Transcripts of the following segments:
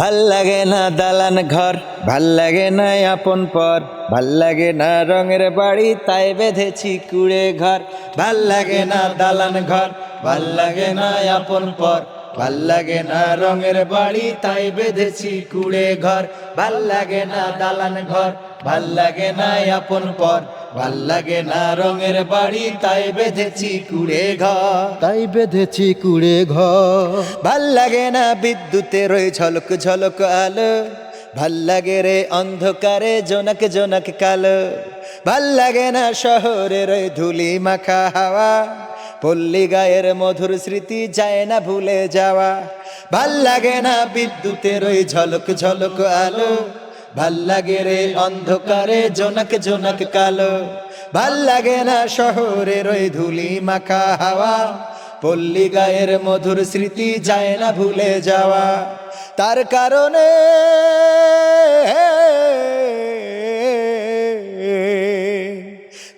ভালো লাগে না দালান ঘর, ভালো লাগে না আপন পর, ভালো লাগে না রঙের বাড়ি, তাই বেঁধেছি কুড়ে ঘর। ভালো লাগে না দালান ঘর, ভালো লাগে না আপন পর, ভালো লাগে না রঙের বাড়ি, তাই বেঁধেছি কুড়ে ঘর। ভালো লাগে না দালান ঘর, ভালো লাগে না আপন পর ভালো লাগে না রঙের বাড়ি তাই বেঁধেছি কুড়ে ঘর। তাই বেঁধেছি কুড়ে ঘর। ভালো লাগে না বিদ্যুতের ওই ঝলক ঝলক আলো। ভালো লাগে রে অন্ধকারে জোনাক জোনাক কালো। ভালো লাগে না শহরের ওই ধুলি মাখা হাওয়া। পল্লী গায়ের মধুর স্মৃতি যায় না ভুলে যাওয়া। ভালো লাগে না বিদ্যুতের ওই ঝলক ঝলক আলো। ভালো লাগে রে অন্ধকারে জোনাক জোনাক কালো। ভালো লাগে না শহরের ওই ধুলি মাখা হাওয়া। পল্লী গায়ের মধুর স্মৃতি যায় না ভুলে যাওয়া। তার কারণে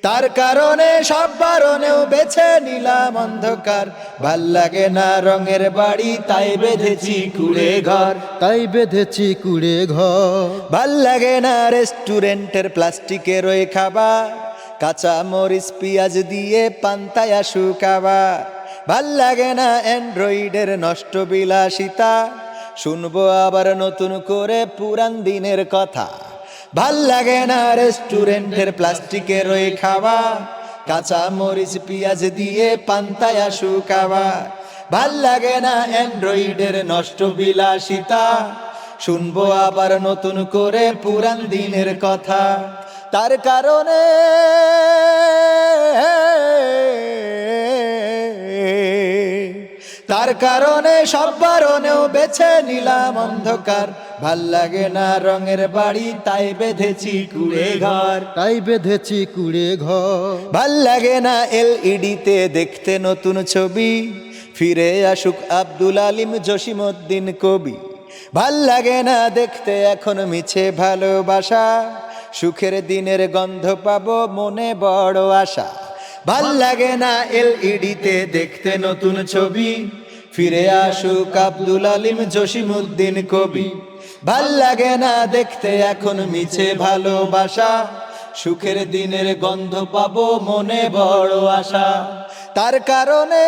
তার কারণে সব বারণেও বেছে নিলাম অন্ধকার। ভালো লাগে না রঙের বাড়ি তাই বেঁধেছি কুড়ে ঘর। তাই বেঁধেছি কুড়ে ঘর। ভালো লাগে না রেস্টুরেন্টের প্লাস্টিকের ওই খাবার। কাঁচা মরিচ পেঁয়াজ দিয়ে পান্তায়া শুকাবার ভালো লাগে না অ্যান্ড্রয়েডের নষ্ট বিলাসিতা শুনব আবার নতুন করে পুরান দিনের কথা। ভালো লাগে না রেস্টুরেন্টের প্লাস্টিকের ওই খাওয়া। কাঁচা মরিচ, পেঁয়াজ দিয়ে পান্তায় শুকাবার ভালো লাগে না অ্যান্ড্রয়েডের নষ্ট বিলাসিতা শুনব আবার নতুন করে পুরান দিনের কথা। তার কারণে কারণে সব বারণেও বেছে নিলাম অন্ধকার। ভালো লাগে না রঙের বাড়ি তাই বেঁধেছি কুড়ে ঘর। তাই বেঁধেছি কুড়ে ঘর। ভালো লাগে না এলইডিতে দেখতে নতুন ছবি। ফিরে আসুক আব্দুল আলিম জসিমউদ্দিন কবি। ভালো লাগে না দেখতে এখন মিছে ভালোবাসা। সুখের দিনের গন্ধ পাবো মনে বড় আশা। ভালো লাগে না এলইডিতে দেখতে নতুন ছবি। ফিরে আসুক আব্দুল আলিম জসিমুদ্দিন কবি। ভালো লাগে না দেখতে, এখন মিছে ভালোবাসা। সুখের দিনের গন্ধ পাবো মনে বড় আশা। তার কারণে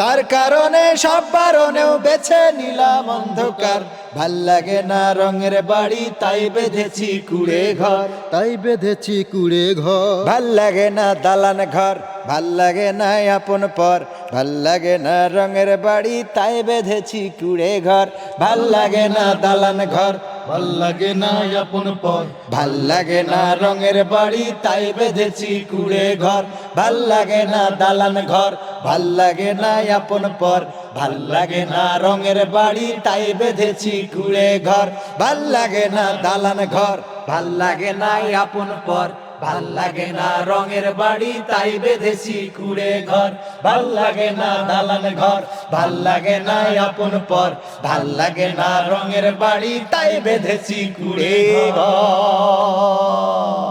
তার কারণে সব বারণেও বেছে নিলাম অন্ধকার। ভালো লাগে না রঙের বাড়ি তাই বেঁধেছি কুড়ে ঘর। তাই বেঁধেছি কুড়ে ঘর। ভালো লাগে না দালান ঘর ভালো লাগে না আপন পর। ভালো লাগে না রঙের বাড়ি তাই বেঁধেছি কুড়ে ঘর। ভালো লাগে না দালান ঘর ভালো লাগে না আপন পর। ভালো লাগে না রঙের বাড়ি তাই বেঁধেছি কুড়ে ঘর। ভালো লাগে না দালান ঘর ভালো লাগে না আপন পর ভালো লাগে না রঙের বাড়ি, তাই বেঁধেছি কুড়ে ঘর। ভালো লাগে না দালান ঘর ভালো লাগে না আপন পর ভালো লাগে না রঙের বাড়ি, তাই বেঁধেছি কুড়ে ঘর। ভালো লাগে না দালান ঘর ভালো লাগে না আপন পর ভালো লাগে না রঙের বাড়ি, তাই বেঁধেছি কুড়ে ঘর।